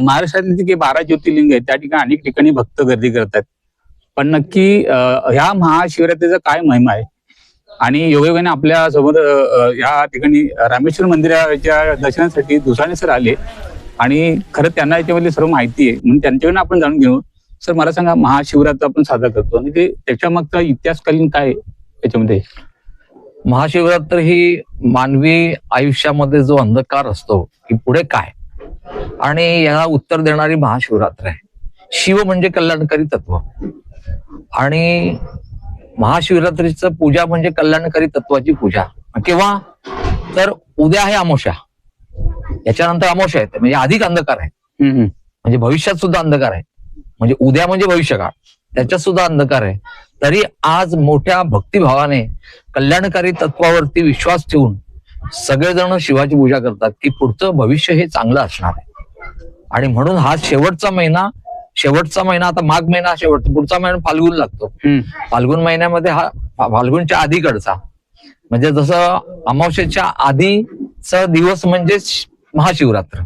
महाराष्ट्रातले जे काही बारा ज्योतिर्लिंग आहेत. त्या ठिकाणी अनेक ठिकाणी भक्त गर्दी करतात पण नक्की ह्या महाशिवरात्रीचा काय महिमा आहे? आणि योगायोगाने आपल्यासमोर या ठिकाणी रामेश्वर मंदिराच्या दर्शनासाठी दुसऱ्याने सर आले. आणि खरं त्यांना याच्यामधली सर्व माहिती आहे. म्हणून त्यांच्याकडून आपण जाणून घेऊ. सर मला सांगा महाशिवरात्र आपण साजरा करतो. आणि ते त्याच्या मागचा इतिहासकालीन काय आहे याच्यामध्ये महाशिवरात्र ही मानवी आयुष्यामध्ये जो अंधकार असतो की पुढे काय? आणि याला उत्तर देणारी महाशिवरात्र आहे. शिव म्हणजे कल्याणकारी तत्व. आणि महाशिवरात्रीचं पूजा म्हणजे कल्याणकारी तत्वाची पूजा. किंवा तर उद्या आहे अमावस्या याच्यानंतर अमावस्या येते. म्हणजे अधिक अंधकार आहे. म्हणजे भविष्यात सुद्धा अंधकार आहे. म्हणजे उद्या म्हणजे भविष्यकाळ. त्याच्यात सुद्धा अंधकार आहे. तरी आज मोठ्या भक्तिभावाने कल्याणकारी तत्वावरती विश्वास ठेवून सगळेजण शिवाची पूजा करतात की पुढचं भविष्य हे चांगलं असणार आहे. आणि म्हणून हा शेवटचा महिना शेवटचा महिना आता माघ महिना शेवट पुढचा महिना फाल्गुन लागतो. फाल्गुन महिन्यामध्ये हा फाल्गुनच्या आधीकडचा. म्हणजे जसं अमावस्येच्या आधीचा दिवस म्हणजे महाशिवरात्र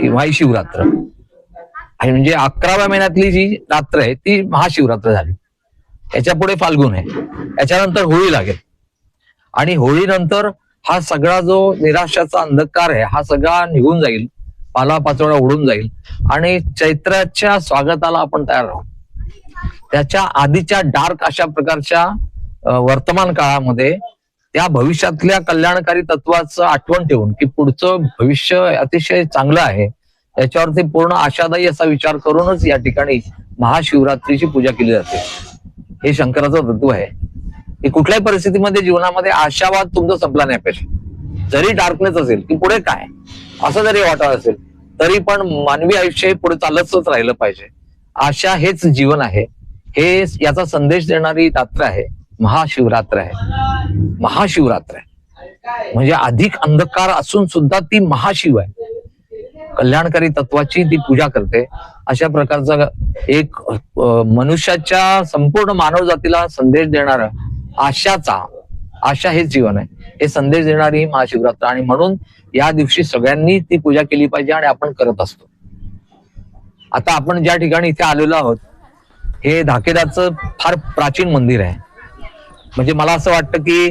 किंवा शिवरात्र आणि म्हणजे अकराव्या महिन्यातली जी रात्र आहे ती महाशिवरात्र झाली. याच्यापुढे फाल्गुन आहे. याच्यानंतर होळी लागेल. आणि होळीनंतर हा सगळा जो निराशाचा अंधकार आहे हा सगळा निघून जाईल. पाला पाचोळा उडून जाईल. आणि चैत्राच्या स्वागताला आपण तयार राहू त्याच्या आधीच्या डार्क अशा प्रकारच्या वर्तमान काळामध्ये त्या भविष्यातल्या कल्याणकारी तत्वाचं आठवण ठेवून की पुढचं भविष्य अतिशय चांगलं आहे याच्यावरती पूर्ण आशादायी असा विचार करूनच या ठिकाणी महाशिवरात्रीची पूजा केली जाते. हे शंकराचं तत्व आहे. की कुठल्याही परिस्थितीमध्ये जीवनामध्ये आशावाद तुमचा संपला नाही पाहिजे. जरी डार्कनेस असेल की पुढे काय? असं जरी वाटत असेल तरी पण मानवी आयुष्य हे पुढे चालतच राहिलं पाहिजे. आशा हेच जीवन आहे. हे याचा संदेश देणारी रात्र आहे. महाशिवरात्र आहे. महाशिवरात्र आहे. म्हणजे अधिक अंधकार असून सुद्धा ती महाशिव आहे. कल्याणकारी तत्वाची ती पूजा करते. अशा प्रकारचा एक मनुष्याच्या संपूर्ण मानव जातीला संदेश देणारा आशाचा आशा हेच जीवन आहे. हे संदेश देणारी ही महाशिवरात्र आणि म्हणून या दिवशी सगळ्यांनी ती पूजा केली पाहिजे आणि आपण करत असतो. आता आपण ज्या ठिकाणी इथे आलेलो आहोत हे धाकेदाचं फार प्राचीन मंदिर आहे. म्हणजे मला असं वाटतं की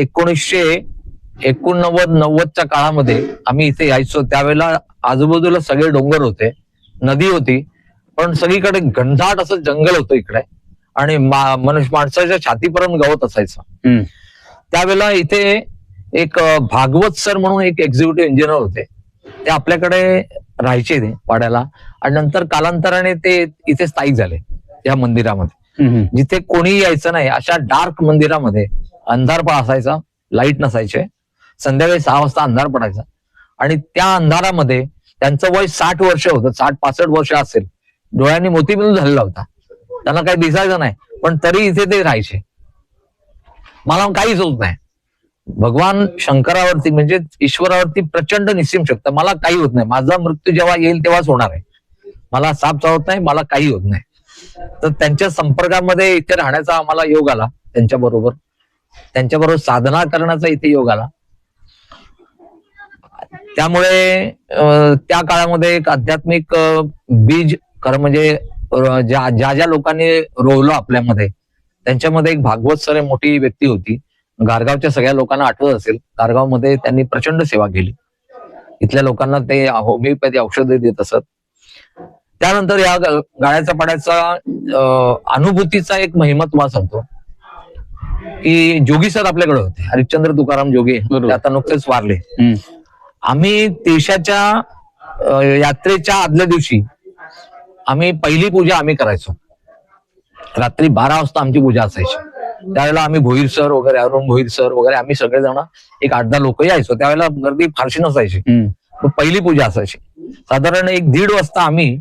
एकोणीसशे एकोणनव्वद नव्वदच्या काळामध्ये आम्ही इथे यायचो. त्यावेळेला आजूबाजूला सगळे डोंगर होते नदी होती पण सगळीकडे घनदाट असं जंगल होतं इकडे. आणि मनुष्य माणसाच्या छातीपर्यंत गवत असायचं. त्यावेळेला इथे एक भागवत सर म्हणून एक एक्झिक्युटिव्ह इंजिनियर होते. ते आपल्याकडे राहायचे ते वाड्याला. आणि नंतर कालांतराने ते इथे स्थायिक झाले या मंदिरामध्ये. जिथे कोणी यायचं नाही अशा डार्क मंदिरामध्ये अंधार पण असायचा लाइट नसायचे. संध्याकाळी सहा वाजता अंधार पडायचा. आणि त्या अंधारामध्ये त्यांचं वय साठ वर्ष होतं साठ पासष्ट वर्ष असेल. डोळ्यांनी मोतीबिंदू झालेला होता. त्यांना काही दिसायचं नाही. पण तरी इथे ते राहायचे. मला काहीच होत नाही. भगवान शंकरावरती म्हणजे ईश्वरावरती प्रचंड निश्चिम शकत. मला काही होत नाही. माझा मृत्यू जेव्हा येईल तेव्हाच होणार आहे. मला साप चावत नाही मला काही होत नाही. तर त्यांच्या संपर्कामध्ये इथे राहण्याचा आम्हाला योग आला त्यांच्या बरोबर त्यांच्या बरोबर साधना करण्याचा इथे योग आला. त्यामुळे त्या काळामध्ये एक आध्यात्मिक बीज खरं म्हणजे ज्या ज्या ज्या लोकांनी रोवलं आपल्यामध्ये त्यांच्यामध्ये एक भागवत सर मोठी व्यक्ती होती. गारगावच्या सगळ्या लोकांना आठवत असेल गारगावमध्ये त्यांनी प्रचंड सेवा केली. इथल्या लोकांना ते होमिओपॅथी औषधे देत असत. त्यानंतर या गाळ्याचा पाड्याचा अनुभूतीचा एक महिमा तुम्हाला सांगतो. की जोगी सर आपल्याकडे होते. हरिश्चंद्र तुकाराम जोगी. आता नुकतेच वारले. आम्ही देशाच्या यात्रेच्या आदल्या दिवशी आम्ही पहिली पूजा आम्ही करायचो. रात्री बारा वाजता आमची पूजा असायची. त्यावेळेला आम्ही भोईर सर वगैरे अरुण भोईर सर वगैरे आम्ही सगळेजण एक आठ दहा लोक यायचो. त्यावेळेला गर्दी फारशी नसायची. पहिली पूजा असायची. साधारण एक दीड वाजता आम्ही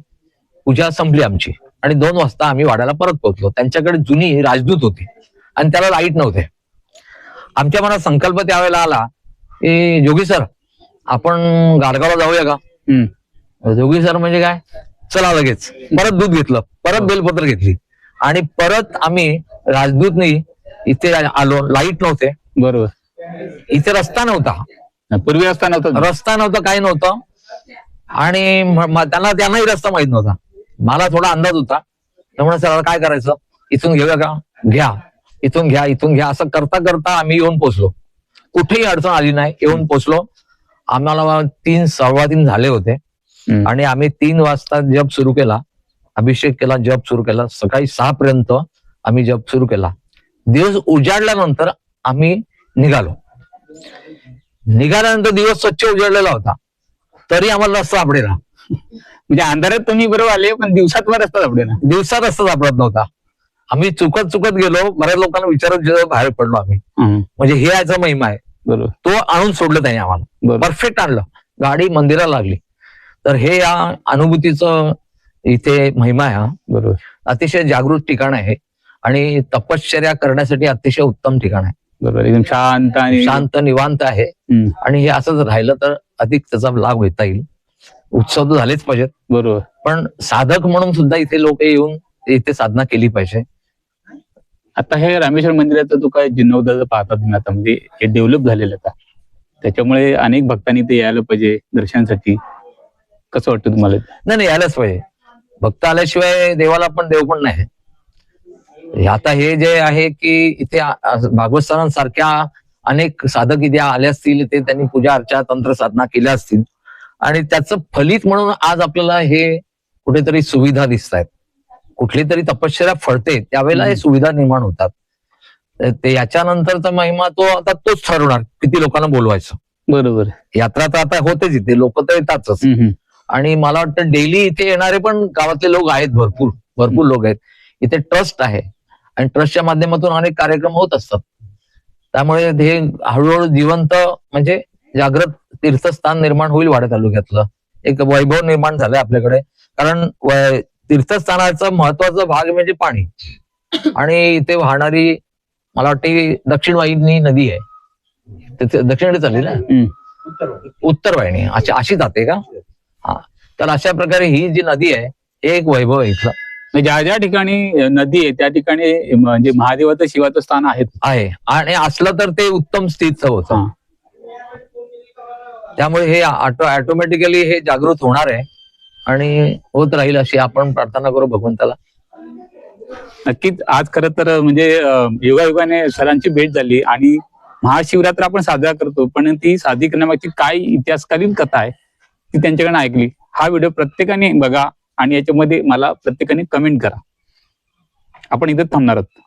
पूजा संपली आमची. आणि दोन वाजता आम्ही वाड्याला परत पोहोचलो. त्यांच्याकडे जुनी राजदूत होती. आणि त्याला लाइट नव्हते. आमच्या मनात संकल्प त्यावेळेला आला की जोगी सर आपण गाडगावला जाऊया का. जोगी सर म्हणजे काय? चला लगेच. परत दूध घेतलं. परत बेलपत्र घेतली. आणि परत आम्ही राजदूतनी इथे आलो. लाइट नव्हते. बरोबर. इथे रस्ता नव्हता. पूर्वी असताना होतं रस्ता नव्हता काही नव्हतं. आणि त्यांना त्यांनाही रस्ता माहीत नव्हता. मला थोडा अंदाज होता. त्यामुळे सर काय करायचं? इथून घेऊया का? घ्या. इथून घ्या इथून घ्या. असं करता करता आम्ही येऊन पोचलो. कुठेही अडचण आली नाही येऊन पोचलो. आम्हाला तीन सव्वा तीन झाले होते. आणि आम्ही तीन वाजता जप सुरू केला अभिषेक केला जप सुरू केला. सकाळी सहा पर्यंत आम्ही जप सुरू केला. दिवस उजाडल्यानंतर आम्ही निघालो. निघाल्यानंतर दिवस स्वच्छ उजाडलेला होता. तरी आम्हाला रस्ता सापडेना. म्हणजे अंधारात तुम्ही बरोबर आले पण दिवसात वर रस्ता सापडे ना दिवसा रस्ता सापडत नव्हता. आम्ही चुकत चुकत गेलो बऱ्याच लोकांना विचारत बाहेर पडलो आम्ही. म्हणजे हे याचा महिमा आहे. बरोबर. तो आणून सोडलं त्याने आम्हाला. परफेक्ट आणलं. गाडी मंदिराला लागली. तर हे या अनुभूतीचं इथे महिमा आहे हा. बरोबर. अतिशय जागृत ठिकाण आहे आणि तपश्चर्या करण्यासाठी अतिशय उत्तम ठिकाण आहे. बरोबर एकदम शांत आणि शांत निवांत आहे. आणि हे असंच राहिलं तर अधिक त्याचा लाभ घेता येईल. उत्सव तर झालेच पाहिजेत. बरोबर. पण साधक म्हणून सुद्धा इथे लोक येऊन इथे साधना केली पाहिजे. आता हे रामेश्वर मंदिराचं जो काय जीर्णोद्धार पाहता तुम्ही आता? म्हणजे हे डेव्हलप झालेलं आता. त्याच्यामुळे अनेक भक्तांनी ते यायला पाहिजे दर्शनासाठी. कसं वाटतं तुम्हाला? नाही नाही यायलाच पाहिजे. भक्त आल्याशिवाय देवाला पण देव पण नाही. आता हे जे आहे की इथे भागवत सरांसारख्या अनेक साधक इथे आले असतील ते त्यांनी पूजा अर्चा तंत्र साधना केल्या असतील. आणि त्याचं फलित म्हणून आज आपल्याला हे कुठेतरी सुविधा दिसत आहेत कुठली तरी तपश्चर्या फळते त्यावेळेला हे. सुविधा निर्माण होतात. ते याच्यानंतरचा महिमा तो आता तोच ठरवणार किती लोकांना बोलवायचं. बरोबर. यात्रा तर आता होतेच इथे लोक तर येतातच. आणि मला वाटतं डेली इथे येणारे पण गावातले लोक आहेत भरपूर भरपूर लोक आहेत. इथे ट्रस्ट आहे. आणि ट्रस्टच्या माध्यमातून अनेक कार्यक्रम होत असतात. त्यामुळे हे हळूहळू जिवंत म्हणजे जागृत तीर्थस्थान निर्माण होईल वाड्या तालुक्यातलं. एक वैभव निर्माण झालंय आपल्याकडे. कारण तीर्थस्थानाचा महत्त्वाचा भाग म्हणजे पाणी. आणि इथे वाहणारी मला वाटते दक्षिण वाहिनी नदी आहे. दक्षिणकडे चालली ना. उत्तर वाहिनी. अशी अशी जाते का? हा. तर अशा प्रकारे ही जी नदी आहे हे एक वैभव आहे इथलं. म्हणजे ज्या ज्या ठिकाणी नदी आहे त्या ठिकाणी म्हणजे महादेवाचं शिवाचं स्थान आहे. आहे. आणि असलं तर ते उत्तम स्थितीचं होतं. त्यामुळे हे ऑटो ऑटोमॅटिकली हे जागृत होणार आहे. आणि होत राहील अशी आपण प्रार्थना करू भगवंताला. नक्कीच आज खरं तर म्हणजे योगायोगाने सरांची भेट झाली आणि महाशिवरात्र आपण साजरा करतो पण ती साजरी करण्यामागची काय इतिहासकालीन कथा आहे ती त्यांच्याकडे ऐकली. हा व्हिडिओ प्रत्येकाने बघा आणि याच्यामध्ये मला प्रत्येकाने कमेंट करा. आपण इथं थांबणार आहोत.